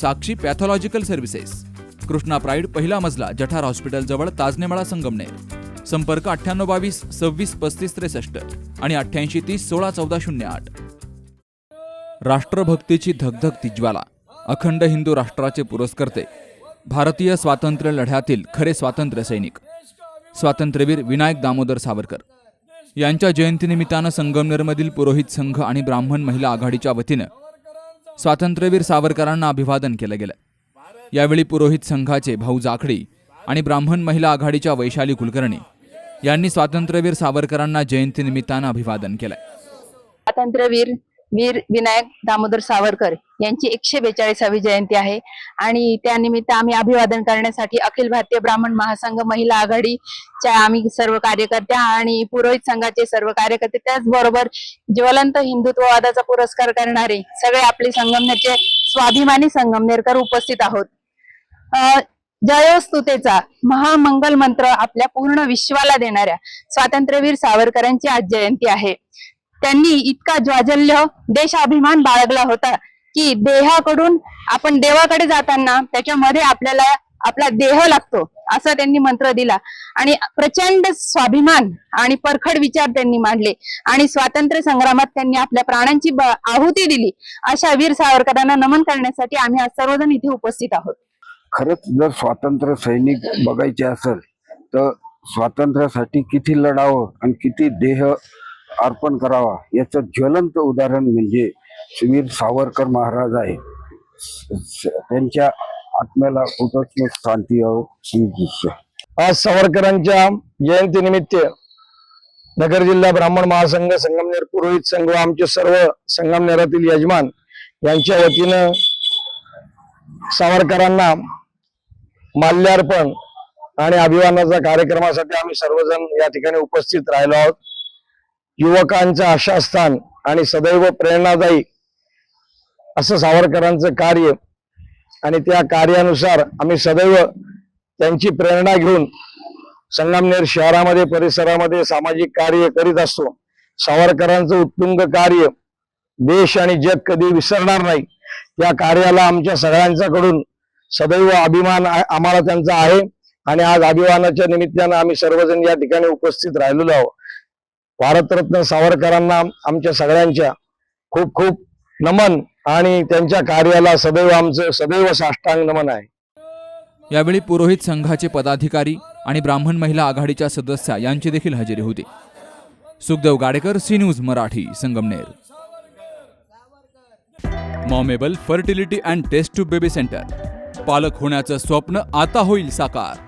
Sakshi pathological services. Krishna pride पहिला मजला जठार hospital जवळ ताजनेमाळा संगमनेर. संपर्क अठ्ठ्याण्णव बावीस सव्वीस पस्तीस त्रेसष्ट आणि अठ्ठ्याऐंशी तीस सोळा चौदा शून्य आठ. राष्ट्रभक्तीची धगधग तिज्वाला अखंड हिंदू राष्ट्राचे पुरस्कर्ते भारतीय स्वातंत्र्य लढ्यातील खरे स्वातंत्र्य सैनिक. स्वातंत्र्यवीर विनायक दामोदर सावरकर. यांच्या जयंतीनिमित्तानं संगमनेरमधील पुरोहित संघ आणि ब्राह्मण महिला आघाडीच्या वतीनं स्वातंत्र्यवीर सावरकरांना अभिवादन केलं गेलं. यावेळी पुरोहित संघाचे भाऊ जाखडी आणि ब्राह्मण महिला आघाडीच्या वैशाली कुलकर्णी यांनी स्वातंत्र्यवीर सावरकरांना जयंतीनिमित्तानं अभिवादन केलं स्वातंत्र्यवीर वीर विनायक दामोदर सावरकर यांची एकशे बेचाळीसावी जयंती आहे. आणि त्यानिमित्त आम्ही अभिवादन करण्यासाठी अखिल भारतीय ब्राह्मण महासंघ महिला आघाडीच्या आम्ही सर्व कार्यकर्त्या आणि पुरोहित संघाचे सर्व कार्यकर्ते त्याचबरोबर ज्वलंत हिंदुत्ववादाचा पुरस्कार करणारे सगळे आपले संगमनेरचे स्वाभिमानी संगमनेरकर उपस्थित आहोत. अं, जयोस्तुतेचा महामंगल मंत्र आपल्या पूर्ण विश्वाला देणाऱ्या स्वातंत्र्यवीर सावरकरांची आज जयंती आहे. त्यांनी इतका ज्वाजल्य देशाभिमान बाळगला होता की देहाकडून आपण देवाकडे जाताना त्याच्यामध्ये आपल्याला आपला देह लागतो असं त्यांनी मंत्र दिला. आणि प्रचंड स्वाभिमान आणि परखड विचार त्यांनी मांडले. आणि स्वातंत्र्य संग्रामात त्यांनी आपल्या प्राणांची आहुती दिली. अशा वीर सावरकरांना नमन करण्यासाठी आम्ही आज सर्वजण इथे उपस्थित आहोत. खरंच जर स्वातंत्र्य सैनिक बघायचे असेल तर स्वातंत्र्यासाठी किती लढावं आणि किती देह अर्पण करावा. याचं ज्वलंत उदाहरण म्हणजे सुवीर सावरकर महाराज आहे. त्यांच्या आत्म्याला कुठंच शांती हो आज सावरकरांच्या जयंतीनिमित्त नगर जिल्हा ब्राह्मण महासंघ संगमनेर पुरोहित संघ व आमचे सर्व संगमनेरातील यजमान यांच्या वतीनं सावरकरांना माल्यार्पण आणि अभिवानाच्या कार्यक्रमासाठी आम्ही सर्वजण या ठिकाणी उपस्थित राहिलो आहोत. युवकांचं आशास्थान आणि सदैव प्रेरणादायी असं सावरकरांचं कार्य. आणि त्या कार्यानुसार आम्ही सदैव त्यांची प्रेरणा घेऊन संगमनेर शहरामध्ये परिसरामध्ये सामाजिक कार्य करीत असतो. सावरकरांचं उत्तुंग कार्य देश आणि जग कधी विसरणार नाही. त्या कार्याला आमच्या सगळ्यांच्याकडून सदैव अभिमान आम्हाला त्यांचा आहे. आणि आज अभिमानाच्या निमित्तानं आम्ही सर्वजण या ठिकाणी उपस्थित राहिलेलो आहोत. भारतरत्न सावरकरांना आमच्या सगळ्यांच्या खूप खूप नमन आणि त्यांच्या कार्याला सदैव आमचं सदैव साष्टांग नमन आहे. यावेळी पुरोहित संघाचे पदाधिकारी आणि ब्राह्मण महिला आघाडीच्या सदस्या यांची देखील हजेरी होती. Sukhdev Gadekar C news Marathi Sangamner. Momable fertility and test to baby centre. पालक होण्याचं स्वप्न आता होईल साकार.